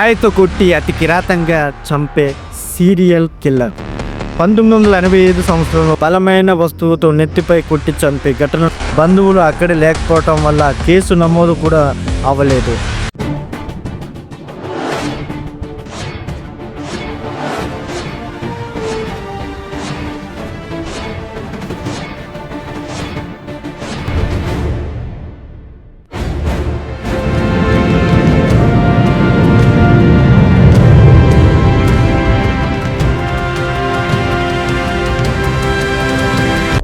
రాయితో కొట్టి అతి కిరాతంగా చంపే సీరియల్ కిల్లర్. పంతొమ్మిది వందల ఎనభై ఐదు సంవత్సరంలో బలమైన వస్తువుతో నెత్తిపై కొట్టి చంపే ఘటన బంధువులు అక్కడే లేకపోవటం వల్ల కేసు నమోదు కూడా అవ్వలేదు.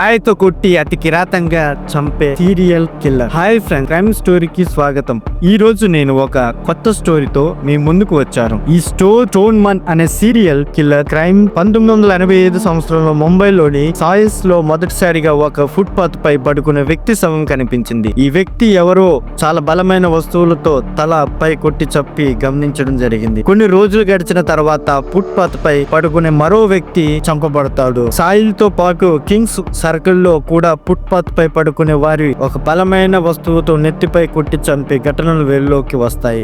రాయితో కొట్టి అతి కిరాతంగా చంపే serial killer. Hi friend crime స్టోరీకి స్వాగతం. ఈ రోజు నేను ఒక కొత్త స్టోరీతో మీ ముందుకు వచ్చాను. ఈ స్టోర్ టోన్ మన్ అనే సీరియల్ కిల్లర్ క్రైమ్ పంతొమ్మిది వందల ఎనభై ఐదు సంవత్సరంలో ముంబైలోని సాయిస్లో మొదటిసారిగా ఒక ఫుట్ పాత్ పై పడుకునే వ్యక్తి శవం కనిపించింది. ఈ వ్యక్తి ఎవరో చాలా బలమైన వస్తువులతో తల పై కొట్టి చప్పి గమనించడం జరిగింది. కొన్ని రోజులు గడిచిన తర్వాత ఫుట్ పాత్ పై పడుకునే మరో వ్యక్తి చంపబడతాడు. సాయిల్తో పాటు కింగ్స్ సర్ పార్కుల్లో కూడా ఫుట్పాత్ పై పడుకునే వారి ఒక బలమైన వస్తువుతో నెత్తిపై కొట్టి చంపే ఘటనలు వెలుగులోకి వస్తాయి.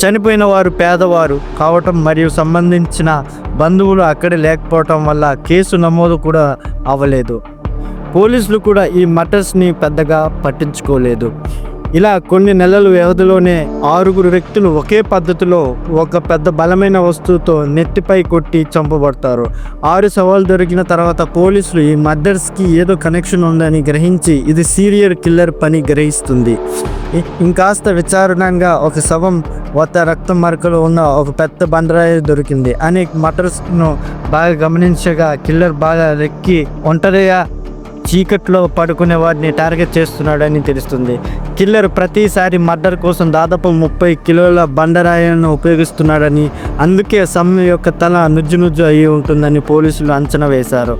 చనిపోయిన వారు పేదవారు కావటం మరియు సంబంధించిన బంధువులు అక్కడే లేకపోవటం వల్ల కేసు నమోదు కూడా అవ్వలేదు. పోలీసులు కూడా ఈ మటర్స్ని పెద్దగా పట్టించుకోలేదు. ఇలా కొన్ని నెలల వ్యవధిలోనే ఆరుగురు వ్యక్తులు ఒకే పద్ధతిలో ఒక పెద్ద బలమైన వస్తువుతో నెత్తిపై కొట్టి చంపబడతారు. ఆరు సవాలు దొరికిన తర్వాత పోలీసులు ఈ మర్డర్స్కి ఏదో కనెక్షన్ ఉందని గ్రహించి ఇది సీరియల్ కిల్లర్ పని గ్రహిస్తుంది. ఇంకాస్త విచారణంగా ఒక శవం వద్ద రక్త మరకలు ఉన్న ఒక పెద్ద బండరాయి దొరికింది. అనేక మటర్స్ను బాగా గమనించగా కిల్లర్ బాగా రెక్కి ఒంటరిగా చీకట్లో పడుకునే వారిని టార్గెట్ చేస్తున్నాడని తెలుస్తుంది. కిల్లర్ ప్రతిసారి మర్డర్ కోసం దాదాపు ముప్పై కిలోల బండరాయలను ఉపయోగిస్తున్నాడని అందుకే సమ్ యొక్క తల నుజ్జు నుజ్జు అయి ఉంటుందని పోలీసులు అంచనా వేశారు.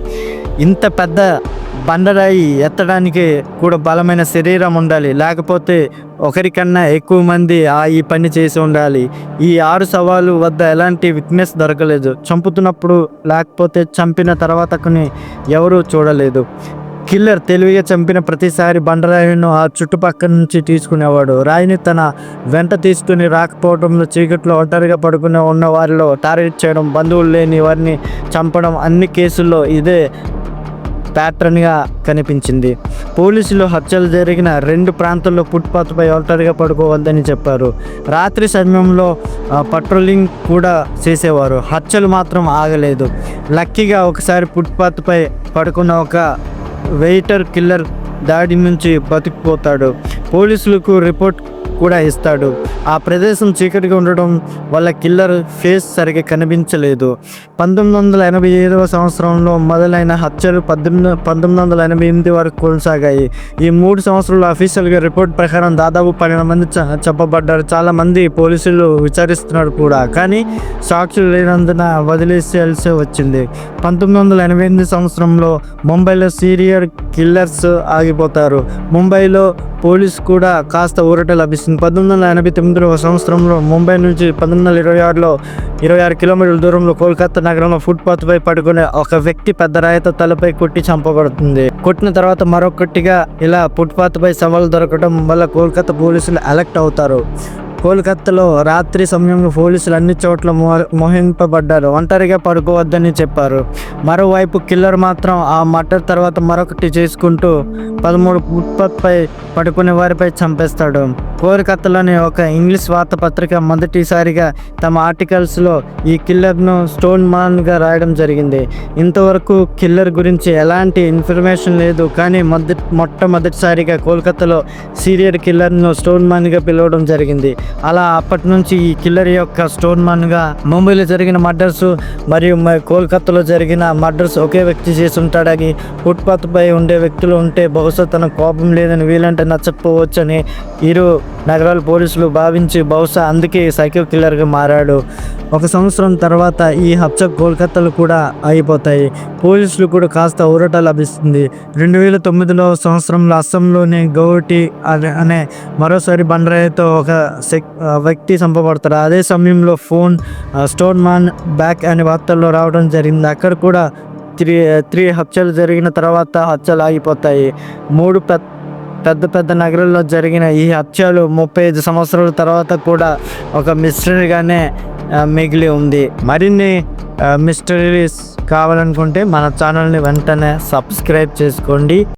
ఇంత పెద్ద బండరాయి ఎత్తడానికి కూడా బలమైన శరీరం ఉండాలి. లేకపోతే ఒకరికన్నా ఎక్కువ మంది ఆ ఈ పని చేసి ఉండాలి. ఈ ఆరు సవాలు వద్ద ఎలాంటి విట్నెస్ దొరకలేదు. చంపుతున్నప్పుడు లేకపోతే చంపిన తర్వాత కొన్ని ఎవరూ చూడలేదు. కిల్లర్ తెలివిగా చంపిన ప్రతిసారి బండరాయిను ఆ చుట్టుపక్కల నుంచి తీసుకునేవాడు. రాయిని తన వెంట తీసుకుని రాకపోవడంలో చీకట్లో ఒంటరిగా పడుకుని ఉన్న వారిలో టార్గెట్ చేయడం బంధువులు లేని వారిని చంపడం అన్ని కేసుల్లో ఇదే ప్యాటర్న్గా కనిపించింది. పోలీసులు హత్యలు జరిగిన రెండు ప్రాంతాల్లో ఫుట్పాత్పై ఒంటరిగా పడుకోవద్దని చెప్పారు. రాత్రి సమయంలో పెట్రోలింగ్ పట్రోలింగ్ కూడా చేసేవారు. హత్యలు మాత్రం ఆగలేదు. లక్కీగా ఒకసారి ఫుట్పాత్పై పడుకున్న ఒక వెయిటర్ కిల్లర్ దాడి నుంచి బతికిపోతాడు. పోలీసులకు రిపోర్ట్ కూడా ఇస్తాడు. ఆ ప్రదేశం చీకటిగా ఉండడం వల్ల కిల్లర్ ఫేస్ సరిగా కనిపించలేదు. పంతొమ్మిది వందల ఎనభై ఐదవ సంవత్సరంలో మొదలైన హత్యలు పద్దెనిమిది పంతొమ్మిది వందల ఎనభై ఎనిమిది వరకు కొనసాగాయి. ఈ మూడు సంవత్సరాలు అఫీషియల్గా రిపోర్ట్ ప్రకారం దాదాపు పన్నెండు మంది చ- చెప్పబడ్డారు చాలామంది పోలీసులు విచారిస్తున్నారు కూడా. కానీ సాక్షులు లేనందున వదిలేసేయాల్సి వచ్చింది. పంతొమ్మిది వందల ఎనభై ఎనిమిది సంవత్సరంలో ముంబైలో సీరియల్ కిల్లర్స్ ఆగిపోతారు. ముంబైలో పోలీస్ కూడా కాస్త ఊరట లభిస్తుంది. పంతొమ్మిది వందల ఎనభై తొమ్మిదిలో సంవత్సరంలో ముంబై నుంచి పంతొమ్మిది వందల ఇరవై ఆరులో ఇరవై ఆరు కిలోమీటర్ల దూరంలో కోల్కతా నగరంలో ఫుట్పాత్పై పడుకునే ఒక వ్యక్తి పెద్ద రాయితో తలపై కొట్టి చంపబడుతుంది. కొట్టిన తర్వాత మరొకటిగా ఇలా ఫుట్పాత్పై సవాలు దొరకడం వల్ల కోల్కతా పోలీసులు అలర్ట్ అవుతారు. కోల్కత్తాలో రాత్రి సమయంలో పోలీసులు అన్ని చోట్ల మోహ- మోహింపబడ్డారు. ఒంటరిగా పడుకోవద్దని చెప్పారు. మరోవైపు కిల్లర్ మాత్రం ఆ మర్డర్ తర్వాత మరొకటి చేసుకుంటూ పదమూడు ఫుట్పాత్పై పడుకునే వారిపై చంపేస్తాడు. కోల్కత్తాలోని ఒక ఇంగ్లీష్ వార్తాపత్రిక మొదటిసారిగా తమ ఆర్టికల్స్లో ఈ కిల్లర్ను స్టోన్ మాన్గా రాయడం జరిగింది. ఇంతవరకు కిల్లర్ గురించి ఎలాంటి ఇన్ఫర్మేషన్ లేదు కానీ మొదటి మొట్టమొదటిసారిగా కోల్కత్తాలో సీరియల్ కిల్లర్ను స్టోన్ మాన్గా పిలవడం జరిగింది. అలా అప్పటి నుంచి ఈ కిల్లర్ యొక్క స్టోన్ మన్గా ముంబైలో జరిగిన మర్డర్స్ మరియు మ- కోల్కతాలో జరిగిన మర్డర్స్ ఒకే వ్యక్తి చేసి ఉంటాడని ఫుట్పాత్పై ఉండే వ్యక్తులు ఉంటే బహుశా తన కోపం లేదని వీలంటే నచ్చకపోవచ్చని ఇరు నగరాల పోలీసులు భావించి బహుశా అందుకే సైకో కిల్లర్గా మారాడు. ఒక సంవత్సరం తర్వాత ఈ హత్య కోల్కత్తాలు కూడా ఆగిపోతాయి. పోలీసులు కూడా కాస్త ఊరట లభిస్తుంది. రెండు వేల తొమ్మిదిలో సంవత్సరంలో అస్సాంలోని గౌహటి అనే అనే మరోసారి బండరాయితో ఒక వ్యక్తి చంపబడతారు. అదే సమయంలో ఫోన్ స్టోన్ మాన్ బ్యాక్ అనే వార్తల్లో రావడం జరిగింది. అక్కడ కూడా త్రీ త్రీ హత్యలు జరిగిన తర్వాత హత్యలు ఆగిపోతాయి. మూడు పెద్ద పెద్ద పెద్ద నగరాల్లో జరిగిన ఈ హత్యలు ముప్పై ఐదు సంవత్సరాల తర్వాత కూడా ఒక మిస్టరీగానే మిగిలి ఉంది. మరిన్ని మిస్టరీస్ కావాలనుకుంటే మన ఛానల్ని వెంటనే సబ్స్క్రైబ్ చేసుకోండి.